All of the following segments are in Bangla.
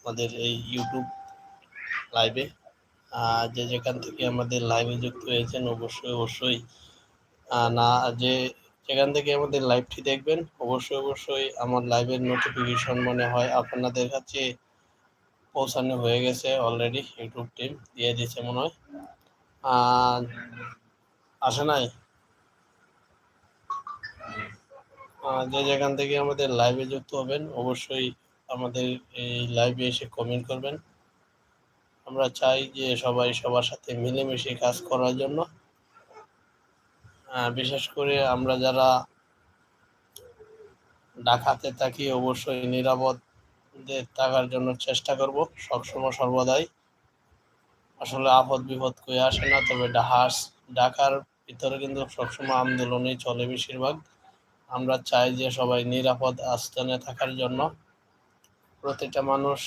আমাদের এই ইউটিউব লাইভে যে যেখান থেকে আমাদের লাইভে যুক্ত হয়েছেন, অবশ্যই অবশ্যই না, যে যেখান থেকে আমাদের লাইভটি দেখবেন, অবশ্যই অবশ্যই আমার লাইভের নোটিফিকেশন মনে হয় আপনাদের কাছে পৌঁছানো হয়ে গেছে অলরেডি ইউটিউব টিম দিয়ে দিয়েছে মনে হয়। আসে নাই? যে যেখান থেকে আমাদের লাইভে যুক্ত হবেন, অবশ্যই আমাদের এই লাইভে এসে কমেন্ট করবেন। আমরা চাই যে সবাই সবার সাথে মিলেমিশে কাজ করার জন্য। বিশেষ করে আমরা যারা ডাকাতে থাকি, অবশ্যই নিরাপদ থাকার জন্য চেষ্টা করব, সবসময় সর্বদাই। আসলে আপদ বিপদ কয়ে আসে না, তবে ডাহাস, ডাকার ভিতরে কিন্তু সবসময় আন্দোলনই চলে বেশিরভাগ। আমরা চাই যে সবাই নিরাপদ আস্থানে থাকার জন্য। প্রতিটা মানুষ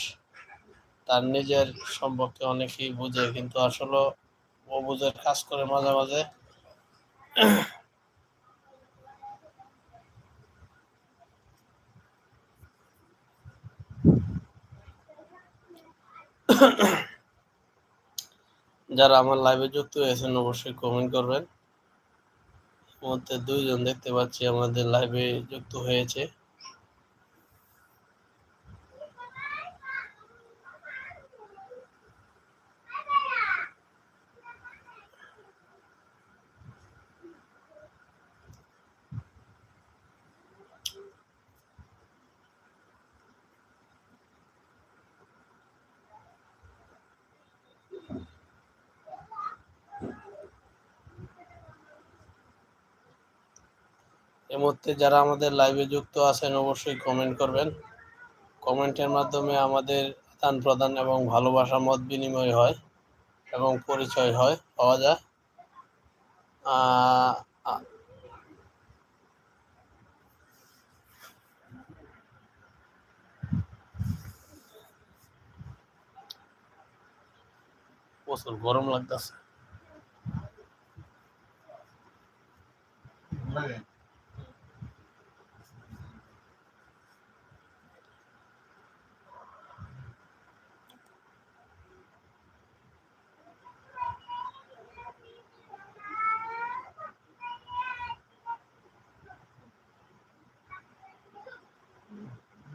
তার নিজের সম্পর্কে অনেকেই বুঝে, কিন্তু আসলে ও বুঝের কাজ করে মাঝে মাঝে। যারা আমার লাইভে যুক্ত হয়েছেন, অবশ্যই কমেন্ট করবেন। মধ্যে দুইজন দেখতে পাচ্ছি আমাদের লাইভে যুক্ত হয়েছে। এ মুহূর্তে যারা আমাদের লাইভে যুক্ত আছেন, অবশ্যই কমেন্ট করবেন। কমেন্টের মাধ্যমে আমাদের আদান প্রদান এবং ভালোবাসা, মত বিনিময় হয় এবং পরিচয় হয়, পাওয়া যায়। প্রচুর গরম লাগতেছে।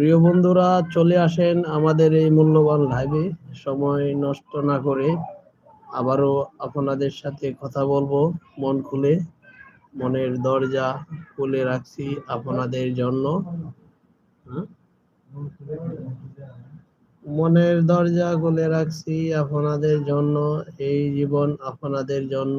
প্রিয় বন্ধুরা, চলে আসেন আমাদের এই মূল্যবান লাইভে সময় নষ্ট না করে আবারও আপনাদের সাথে কথা বলব মন খুলে। মনের দরজা খুলে রাখছি আপনাদের জন্য। হ্যাঁ? মনের দরজা খুলে রাখছি আপনাদের জন্য, এই জীবন আপনাদের জন্য।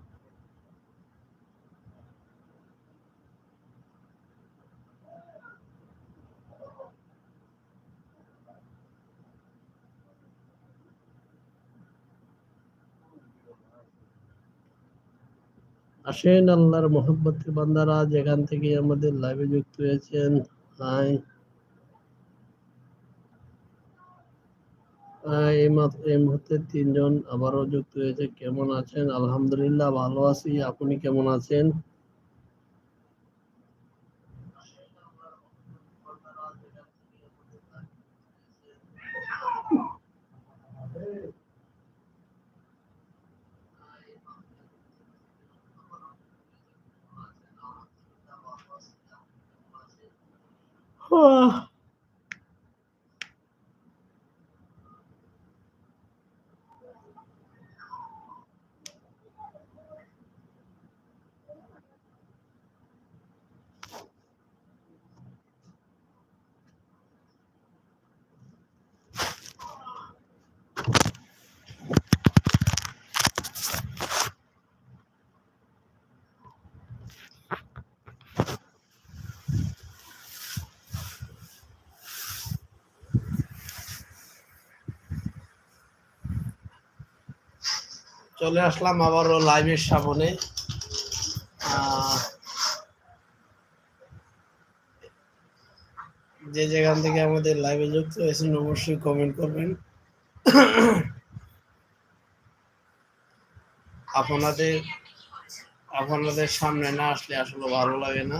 আসেন আল্লাহর মোহাম্মতের বান্দারা যেখান থেকে আমাদের লাইভে যুক্ত হয়েছেন হাই এই মুহূর্তে তিনজন আবারও যুক্ত হয়েছে। কেমন আছেন? আলহামদুলিল্লাহ, ভালো আছি। আপনি কেমন আছেন? 哇 চলে আসলাম আবারও লাইভের সামনে। যে যেখান থেকে আমাদের লাইভে যুক্ত হয়েছেন, অবশ্যই কমেন্ট করবেন। আপনাদের আপনাদের সামনে না আসলে আসলে ভালো লাগে না।